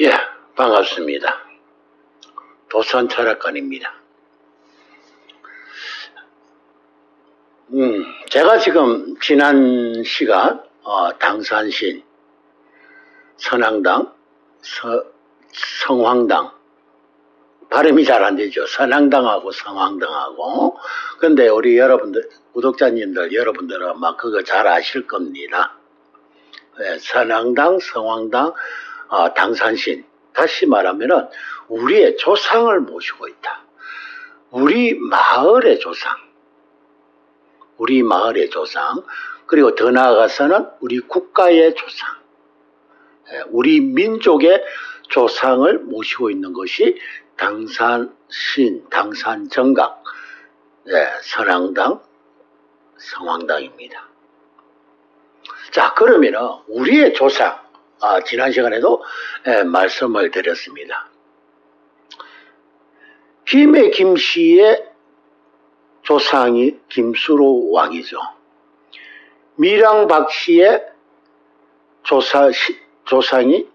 예, 반갑습니다. 도산 철학관입니다. 음, 제가 지금 지난 시간, 어, 당산신, 선앙당, 서, 성황당, 발음이 잘 안 되죠. 선앙당하고 성황당하고. 근데 우리 여러분들, 구독자님들, 여러분들은 아마 그거 잘 아실 겁니다. 예, 선앙당, 성황당, 어, 당산신. 다시 말하면은 우리의 조상을 모시고 있다. 우리 마을의 조상. 우리 마을의 조상. 그리고 더 나아가서는 우리 국가의 조상. 예, 우리 민족의 조상을 모시고 있는 것이 당산신, 당산정각, 예, 선앙당, 성황당입니다. 자, 그러면은 우리의 조상, 아, 지난 시간에도 예, 말씀을 드렸습니다. 김의 김씨의 조상이 김수로 왕이죠. 미랑 박씨의 조사, 시- 조상이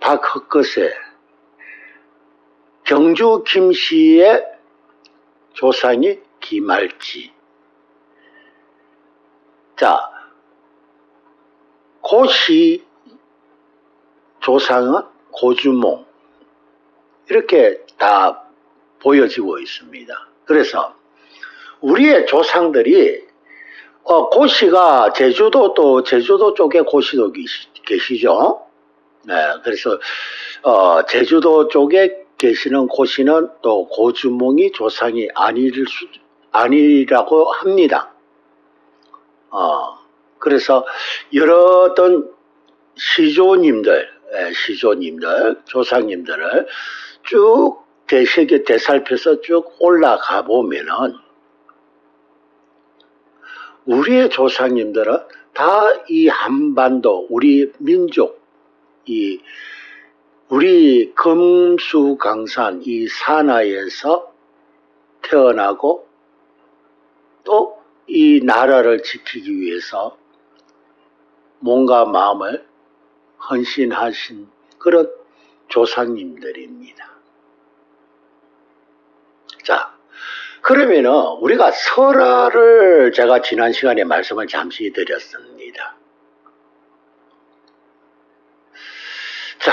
박흑거세, 경주 김씨의 조상이 김알지. 자, 고시 조상은 고주몽. 이렇게 다 보여지고 있습니다. 그래서 우리의 조상들이 어, 고시가 제주도 또 제주도 쪽에 고시도 계시, 계시죠. 네, 그래서 어, 제주도 쪽에 계시는 고시는 또 고주몽이 조상이 아닐 수 아니라고 합니다. 어, 그래서 여러 어떤 시조님들, 예, 시조님들, 조상님들을 쭉 대세계 되살펴서 쭉 올라가 보면은 우리의 조상님들은 다 이 한반도, 우리 민족, 이 우리 금수강산 이 산하에서 태어나고 또 이 나라를 지키기 위해서 몸과 마음을 헌신하신 그런 조상님들입니다. 자, 그러면은 우리가 설화를 제가 지난 시간에 말씀을 잠시 드렸습니다. 자,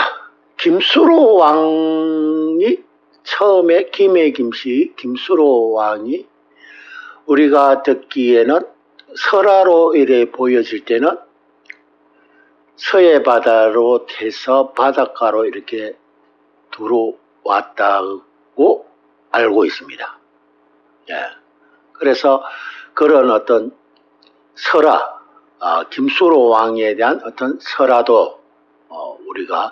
김수로 왕이 처음에 김해 김씨 김수로 왕이 우리가 듣기에는 설화로 이래 보여질 때는 서해 바다로 태서 바닷가로 이렇게 들어왔다고 알고 있습니다. 예. 그래서 그런 어떤 설화, 아, 김수로 왕에 대한 어떤 설화도 어, 우리가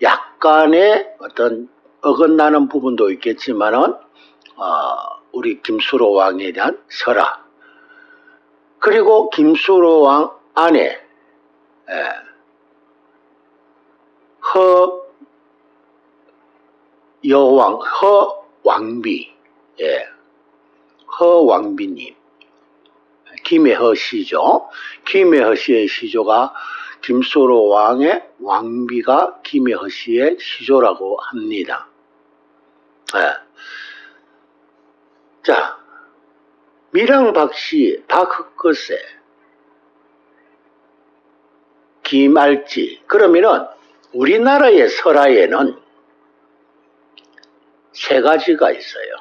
약간의 어떤 어긋나는 부분도 있겠지만은 어, 우리 김수로 왕에 대한 설화 그리고 김수로 왕 안에 예, 허 여왕 허 왕비 예, 허 왕비님 김해허 시조 김해허 씨의 시조가 김수로 왕의 왕비가 김해허 씨의 시조라고 합니다. 예. 자, 미랑박씨, 박흑거세, 김알지. 그러면은 우리나라의 설화에는 세 가지가 있어요.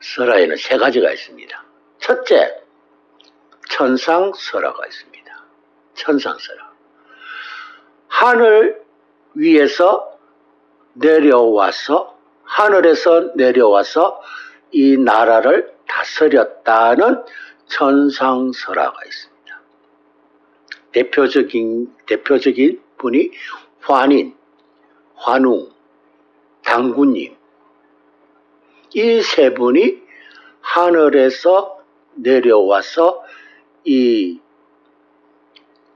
설화에는 세 가지가 있습니다. 첫째, 천상 설화가 있습니다. 천상 설화. 하늘 위에서 내려와서 하늘에서 내려와서 이 나라를 다스렸다는 천상 설화가 있습니다. 대표적인 대표적인 분이 환인, 환웅, 당구님 이 세 분이 하늘에서 내려와서 이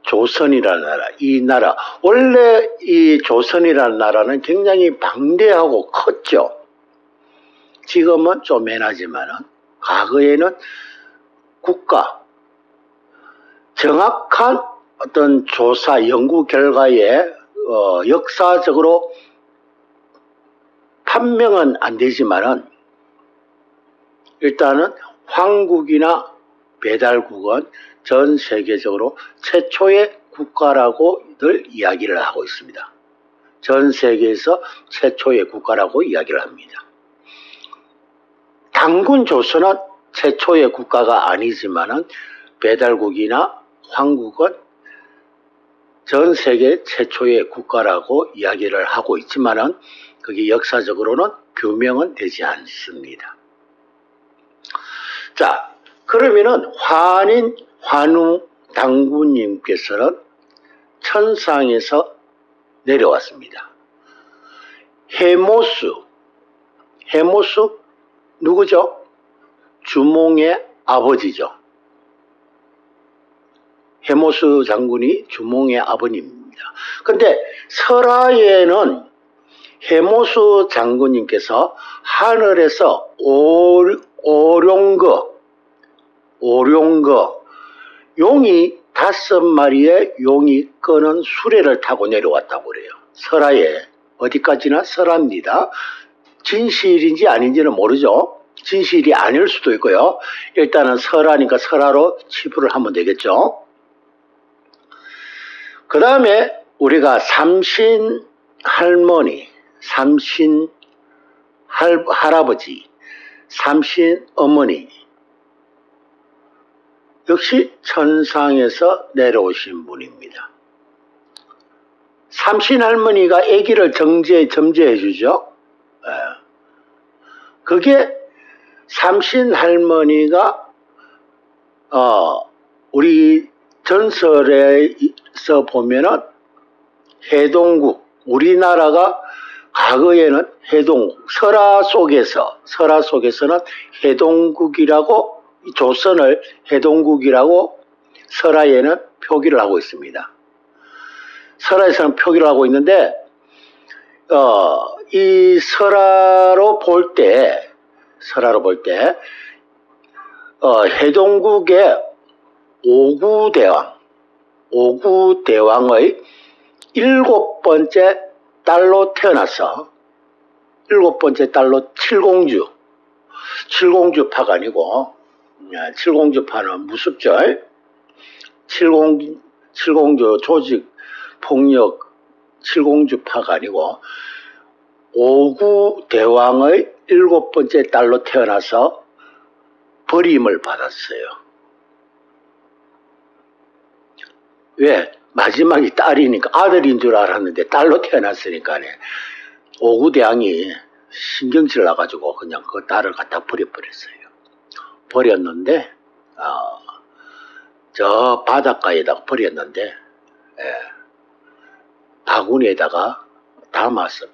조선이라는 나라, 이 나라, 원래 이 조선이라는 나라는 굉장히 방대하고 컸죠. 지금은 쪼매나지만은, 과거에는 국가, 정확한 어떤 조사, 연구 결과에 어, 역사적으로 판명은 안 되지만은 일단은 황국이나 배달국은 전 세계적으로 최초의 국가라고들 이야기를 하고 있습니다. 전 세계에서 최초의 국가라고 이야기를 합니다. 당군 조선은 최초의 국가가 아니지만은 배달국이나 황국은 전 세계 최초의 국가라고 이야기를 하고 있지만은 그게 역사적으로는 규명은 되지 않습니다. 자, 그러면은 환인 환우 당군님께서는 천상에서 내려왔습니다. 해모수, 해모수 누구죠? 주몽의 아버지죠. 해모수 장군이 주몽의 아버님입니다. 근데 설화에는 해모수 장군님께서 하늘에서 오, 오룡거, 오룡거, 용이 다섯 마리의 용이 끄는 수레를 타고 내려왔다고 그래요. 설화에 어디까지나 설화입니다. 진실인지 아닌지는 모르죠. 진실이 아닐 수도 있고요. 일단은 설화니까 설화로 치부를 하면 되겠죠. 그 다음에 우리가 삼신 할머니, 삼신 할, 할아버지, 삼신 어머니, 역시 천상에서 내려오신 분입니다. 삼신 할머니가 아기를 정제, 점제해 주죠. 예. 그게 삼신 할머니가 어, 우리 전설에서 보면은 해동국 우리나라가 과거에는 해동국 설화 속에서 설화 속에서는 해동국이라고 조선을 해동국이라고 설화에는 표기를 하고 있습니다. 설화에서는 표기를 하고 있는데 어, 이 설화로 볼 때, 설화로 볼 때, 어, 해동국의 오구대왕, 오구대왕의 일곱 번째 딸로 태어나서 일곱 번째 딸로 칠공주, 칠공주파가 아니고 칠공주파는 무섭죠. 칠공 칠공주 조직 폭력 칠공주파가 아니고 오구 대왕의 일곱 번째 딸로 태어나서 버림을 받았어요. 왜? 마지막이 딸이니까 아들인 줄 알았는데 딸로 태어났으니까네. 오구 대왕이 신경질 나가지고 그냥 그 딸을 갖다 버려버렸어요. 버렸는데, 어, 저 바닷가에다가 버렸는데, 예, 바구니에다가 담아서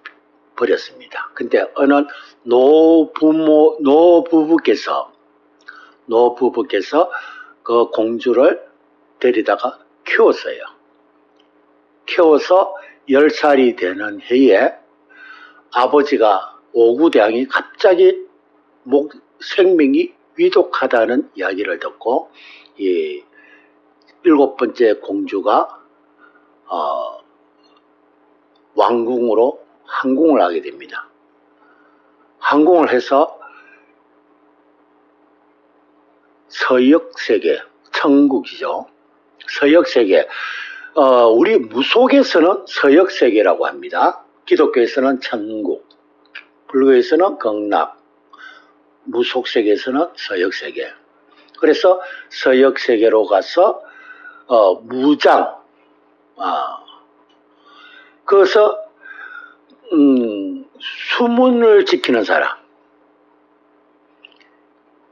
버렸습니다. 근데 어느 노부모, 노부부께서, 노부부께서 그 공주를 데리다가 키웠어요. 키워서 10살이 되는 해에 아버지가 오구대왕이 갑자기 목, 생명이 위독하다는 이야기를 듣고 이 일곱 번째 공주가 어, 왕궁으로 항공을 하게 됩니다. 항공을 해서 서역 세계, 천국이죠. 서역세계, 어, 우리 무속에서는 서역세계라고 합니다. 기독교에서는 천국, 불교에서는 극락, 무속세계에서는 서역세계. 그래서 서역세계로 가서 어, 무장, 아, 그래서 음, 수문을 지키는 사람,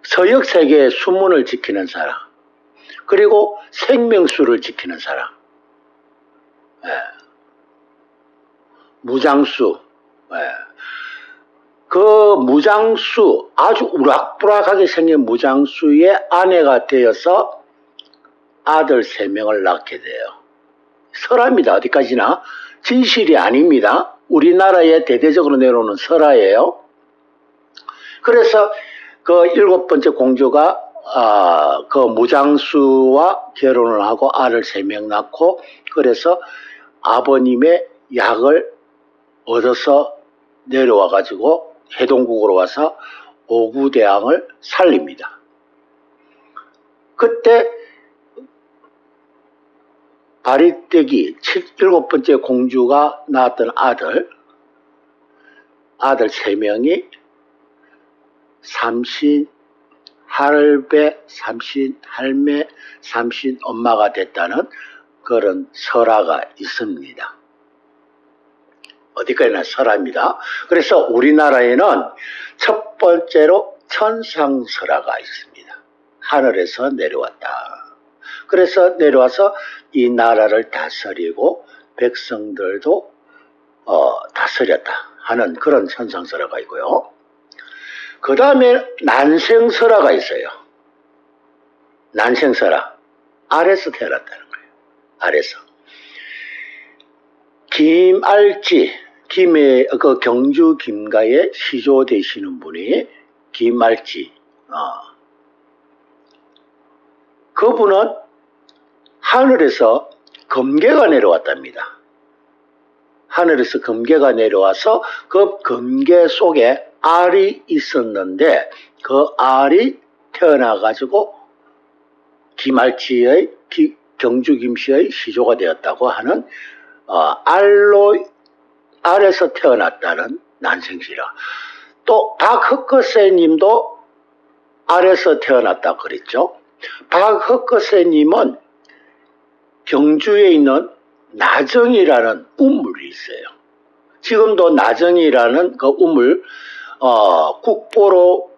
서역 세계의 수문을 지키는 사람, 그리고 생명수를 지키는 사람, 예. 무장수, 예. 그 무장수, 아주 우락부락하게 생긴 무장수의 아내가 되어서 아들 세 명을 낳게 돼요. 설화입니다. 어디까지나. 진실이 아닙니다. 우리나라에 대대적으로 내려오는 설화예요. 그래서 그 일곱 번째 공주가 아, 그 무장수와 결혼을 하고 아를 세 명 낳고 그래서 아버님의 약을 얻어서 내려와 가지고 해동국으로 와서 오구대왕을 살립니다. 그때 바리떼기 칠- 일곱 번째 공주가 낳았던 아들 아들 세 명이 삼신 할배, 삼신 할매, 삼신 엄마가 됐다는 그런 설화가 있습니다. 어디까지나 설화입니다. 그래서 우리나라에는 첫 번째로 천상설화가 있습니다. 하늘에서 내려왔다. 그래서 내려와서 이 나라를 다스리고 백성들도 어, 다스렸다 하는 그런 천상설화가 있고요. 그 다음에 난생설화가 있어요. 난생설화. 아래서 태어났다는 거예요. 아래서. 김알지, 김의, 그 경주 김가의 시조 되시는 분이 김알지, 어. 그분은 하늘에서 금괴가 내려왔답니다. 하늘에서 금괴가 내려와서 그 금괴 속에 알이 있었는데 그 알이 태어나가지고 김알치의 기- 경주 김씨의 시조가 되었다고 하는 어, 알로 알에서 태어났다는 난생시라. 또 박흑거세님도 알에서 태어났다 그랬죠. 박흑거세님은 경주에 있는 나정이라는 우물이 있어요. 지금도 나정이라는 그 우물 어, 국보로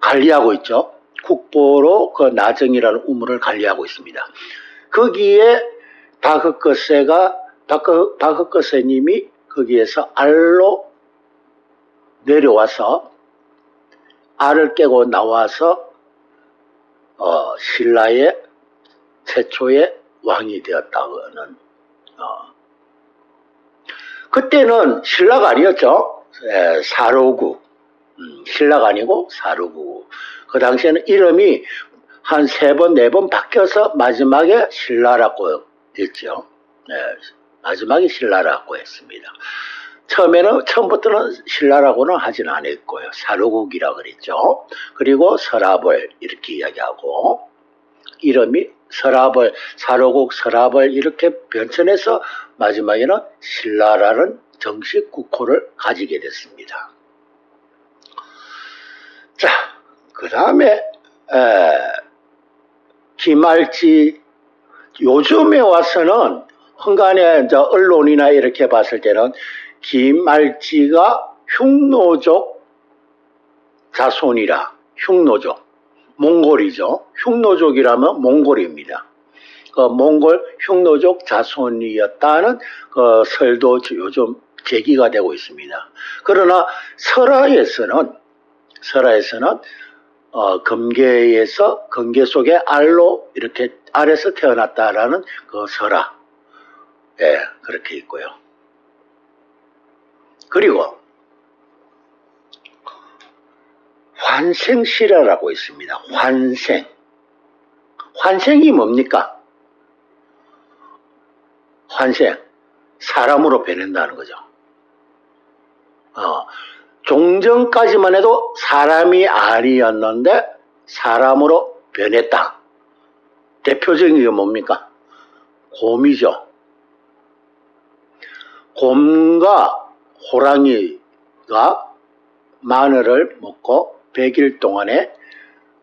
관리하고 있죠. 국보로 그 나정이라는 우물을 관리하고 있습니다. 거기에 박흑거세가 박흑, 박흑거세님이 거기에서 알로 내려와서 알을 깨고 나와서 어, 신라의 최초의 왕이 되었다고는 어. 그때는 신라가 아니었죠. 에, 사로구 음, 신라가 아니고 사로구 그 당시에는 이름이 한 세 번 네 번 바뀌어서 마지막에 신라라고 됐죠. 네, 마지막에 신라라고 했습니다. 처음에는 처음부터는 신라라고는 하진 않았고요. 사로국이라 그랬죠. 그리고 서라벌 이렇게 이야기하고 이름이 서라벌, 사로국, 서라벌 이렇게 변천해서 마지막에는 신라라는 정식 국호를 가지게 됐습니다. 자, 그 다음에 김알지 요즘에 와서는 이제 언론이나 이렇게 봤을 때는 김알지가 흉노족 자손이라 흉노족 몽골이죠. 흉노족이라면 몽골입니다. 그 몽골 흉노족 자손이었다는 그 설도 요즘 제기가 되고 있습니다. 그러나 설화에서는 설화에서는 어, 금계에서 금계 속에 알로 이렇게 알에서 태어났다라는 그 설화, 예, 그렇게 있고요. 그리고 환생실화라고 있습니다. 환생. 환생이 뭡니까? 환생. 사람으로 변한다는 거죠. 어, 종전까지만 해도 사람이 아니었는데 사람으로 변했다. 대표적인 게 뭡니까? 곰이죠. 곰과 호랑이가 마늘을 먹고 100일 동안에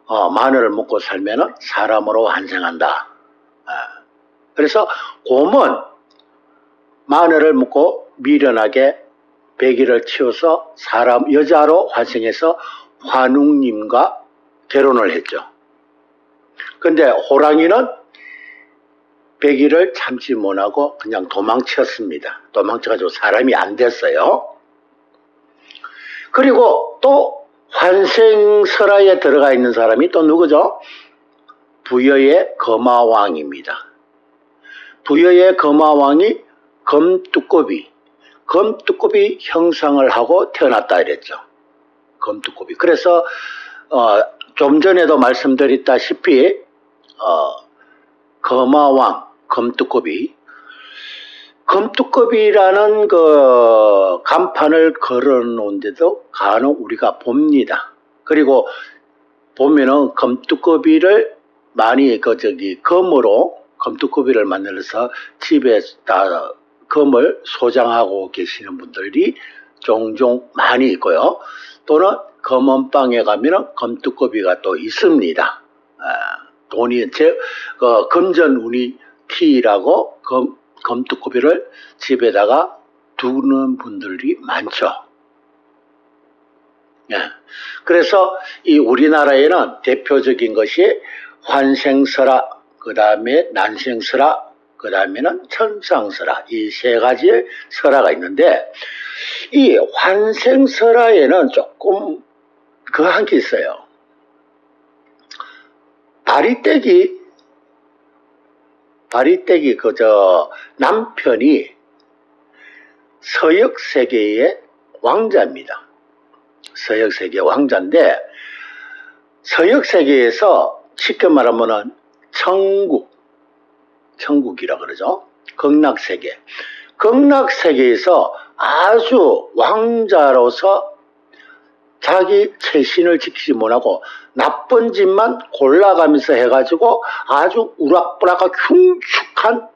어, 마늘을 먹고 살면 사람으로 환생한다. 아, 그래서 곰은 마늘을 먹고 미련하게 100일을 치워서 사람 여자로 환생해서 환웅님과 결혼을 했죠. 근데 호랑이는 100일을 참지 못하고 그냥 도망쳤습니다. 도망쳐가지고 사람이 안 됐어요. 그리고 또 환생설화에 들어가 있는 사람이 또 누구죠? 부여의 거마왕입니다. 부여의 거마왕이 검두꺼비, 검두꺼비 형상을 하고 태어났다 이랬죠. 검두꺼비. 그래서 어, 좀 전에도 말씀드렸다시피 어, 거마왕, 검두꺼비 검두껍이라는 그 간판을 걸어 놓은데도 간혹 우리가 봅니다. 그리고 보면은 검두꺼비를 많이 그 저기 검으로 검두꺼비를 만들어서 집에 다 검을 소장하고 계시는 분들이 종종 많이 있고요. 또는 검은방에 가면은 검두꺼비가 또 있습니다. 아, 돈이 제 그, 금전운이 티라고 검, 검두꺼비를 집에다가 두는 분들이 많죠. 예. 그래서 이 우리나라에는 대표적인 것이 환생설화, 그 다음에 난생설화, 그 다음에는 천상설화 이 세 가지의 설화가 있는데 이 환생설화에는 조금 그 한 게 있어요. 다리떼기 다리떼기 그저 남편이 서역 세계의 왕자입니다. 서역 세계 왕자인데 서역 세계에서 쉽게 말하면은 천국 천국이라 그러죠. 극락 세계. 극락 세계에서 아주 왕자로서 자기 체신을 지키지 못하고 나쁜 짓만 골라가면서 해가지고 아주 우락부락한 흉측한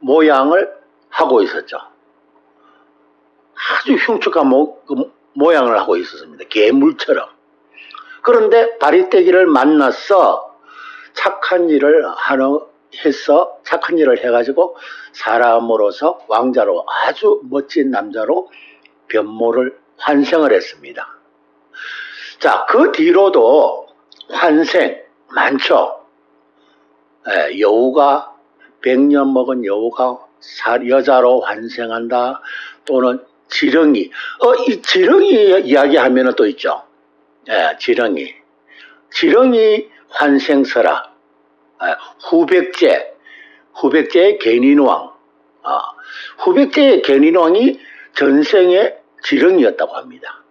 모양을 하고 있었죠. 아주 흉측한 모, 그 모양을 하고 있었습니다. 괴물처럼. 그런데 다리떼기를 만나서 착한 일을 하는 해서 착한 일을 해가지고 사람으로서 왕자로 아주 멋진 남자로 변모를 환생을 했습니다. 자, 그 뒤로도 환생 많죠. 예, 여우가 100년 먹은 여우가 사- 여자로 환생한다. 또는 지렁이. 어, 이 지렁이 이야기하면 또 있죠. 예, 지렁이. 지렁이 환생설화. 예, 후백제. 후백제의 견인왕. 아, 후백제의 견인왕이 전생의 지렁이였다고 합니다.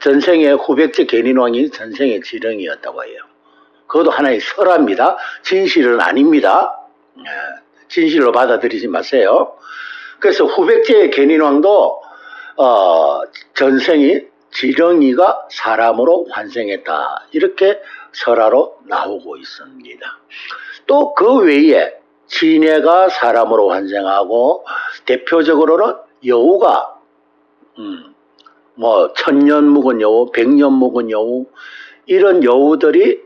전생의 후백제 견인왕이 전생의 지렁이였다고 해요. 그것도 하나의 설화입니다. 진실은 아닙니다. 예, 진실로 받아들이지 마세요. 그래서 후백제의 견인왕도 어, 전생이 지렁이가 사람으로 환생했다. 이렇게 설화로 나오고 있습니다. 또 그 외에 진해가 사람으로 환생하고 대표적으로는 여우가 음, 뭐 천년 묵은 여우, 백년 묵은 여우 이런 여우들이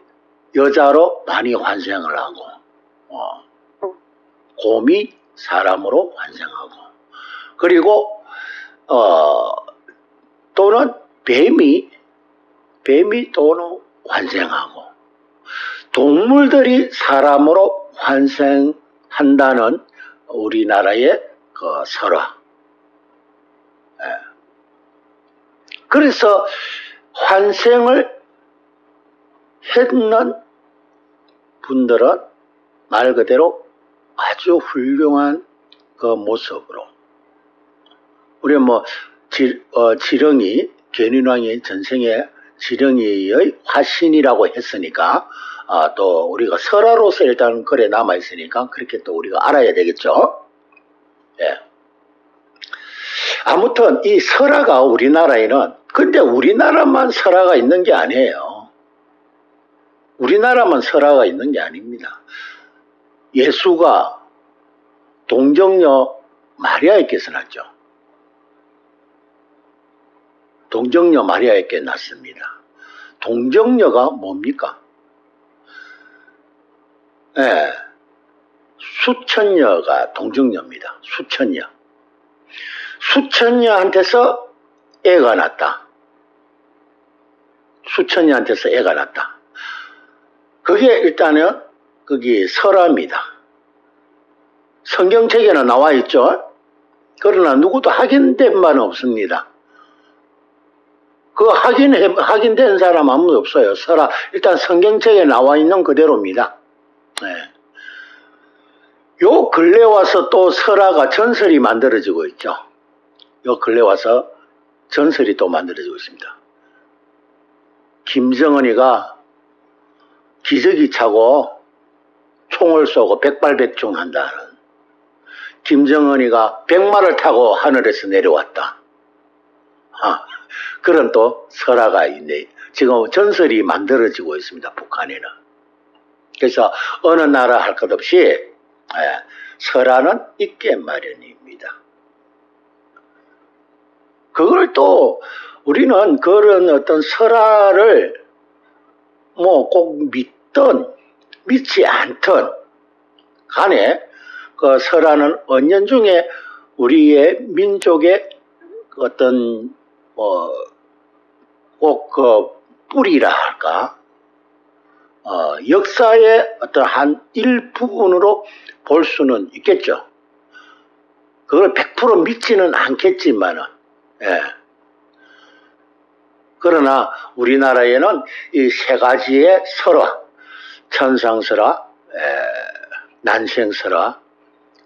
여자로 많이 환생을 하고 어, 곰이 사람으로 환생하고 그리고 어, 또는 뱀이 뱀이 또는 환생하고 동물들이 사람으로 환생한다는 우리나라의 그 설화. 예. 그래서 환생을 했는 분들은 말 그대로 아주 훌륭한 그 모습으로 우리 뭐 지, 어, 지렁이 견인왕이 전생에 지렁이의 화신이라고 했으니까 아, 또 우리가 설화로서 일단 그래 남아 있으니까 그렇게 또 우리가 알아야 되겠죠. 예. 아무튼 이 설화가 우리나라에는 근데 우리나라만 설화가 있는 게 아니에요. 우리나라만 설화가 있는 게 아닙니다. 예수가 동정녀 마리아에게서 났죠. 동정녀 마리아에게 났습니다. 동정녀가 뭡니까? 예, 수천녀가 동정녀입니다. 수천녀. 수천녀한테서 애가 났다. 수천녀한테서 애가 났다. 그게 일단은 거기 설화입니다. 성경책에는 나와 있죠. 그러나 누구도 확인된 바는 없습니다. 그 확인해, 확인된 사람 아무도 없어요. 설화. 일단 성경책에 나와 있는 그대로입니다. 네. 요 근래 와서 또 설화가 전설이 만들어지고 있죠. 요 근래 와서 전설이 또 만들어지고 있습니다. 김정은이가 기저귀 차고 총을 쏘고 백발백중 한다는 김정은이가 백마를 타고 하늘에서 내려왔다. 아, 그런 또 설화가 있네. 지금 전설이 만들어지고 있습니다. 북한에는. 그래서 어느 나라 할 것 없이 예, 설화는 있게 마련입니다. 그걸 또 우리는 그런 어떤 설화를 뭐 꼭 믿던 믿지 않던 간에 그 설화는 언연중에 우리의 민족의 어떤 뭐 꼭 그 뿌리라 할까 어, 역사의 어떤 한 일부분으로 볼 수는 있겠죠. 그걸 100% 믿지는 않겠지만은 예. 그러나 우리나라에는 이 세 가지의 설화, 천상설화, 에, 난생설화,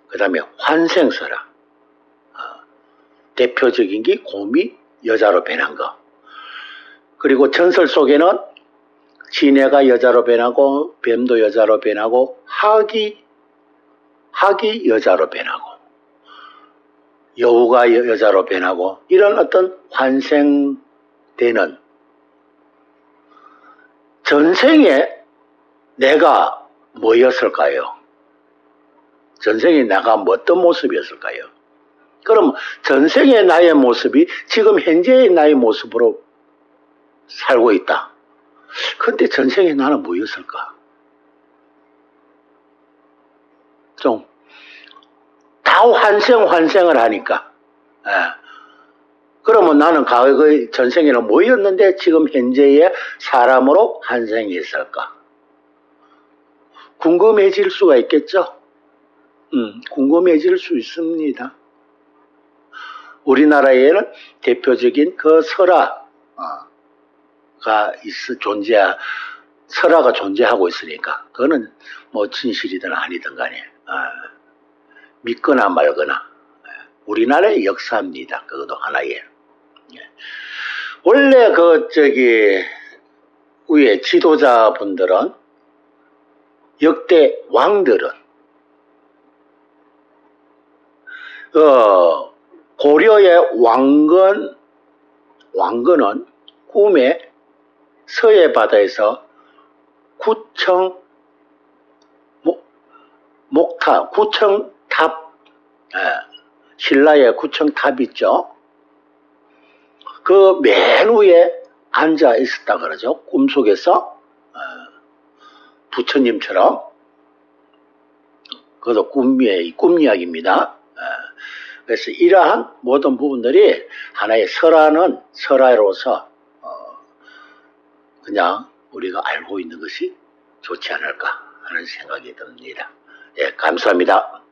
그 다음에 환생설화. 어, 대표적인 게 곰이 여자로 변한 거. 그리고 전설 속에는 진해가 여자로 변하고, 뱀도 여자로 변하고, 학이, 학이 여자로 변하고, 여우가 여- 여자로 변하고, 이런 어떤 환생되는 전생에 내가 뭐였을까요? 전생에 내가 뭐 어떤 모습이었을까요? 그럼 전생의 나의 모습이 지금 현재의 나의 모습으로 살고 있다. 근데 전생에 나는 뭐였을까? 좀, 다 환생, 환생을 하니까. 예. 그러면 나는 과거의 전생에는 뭐였는데 지금 현재의 사람으로 환생했을까? 궁금해질 수가 있겠죠? 음, 궁금해질 수 있습니다. 우리나라에는 대표적인 그 설화가 있어 존재, 설화가 존재하고 있으니까 그거는 뭐 진실이든 아니든 간에 아, 믿거나 말거나 예, 우리나라의 역사입니다. 그것도 하나의. 예. 원래 그 저기 위에 지도자분들은 역대 왕들은 어, 고려의 왕건 왕건은 꿈에 서해 바다에서 구청 목, 목탑 구청탑 예, 신라의 구청탑 있죠. 그 맨 위에 앉아 있었다 그러죠. 꿈속에서 어, 부처님처럼 그것도 꿈의 꿈 이야기입니다. 어, 그래서 이러한 모든 부분들이 하나의 설화는 설화로서 어, 그냥 우리가 알고 있는 것이 좋지 않을까 하는 생각이 듭니다. 예, 감사합니다.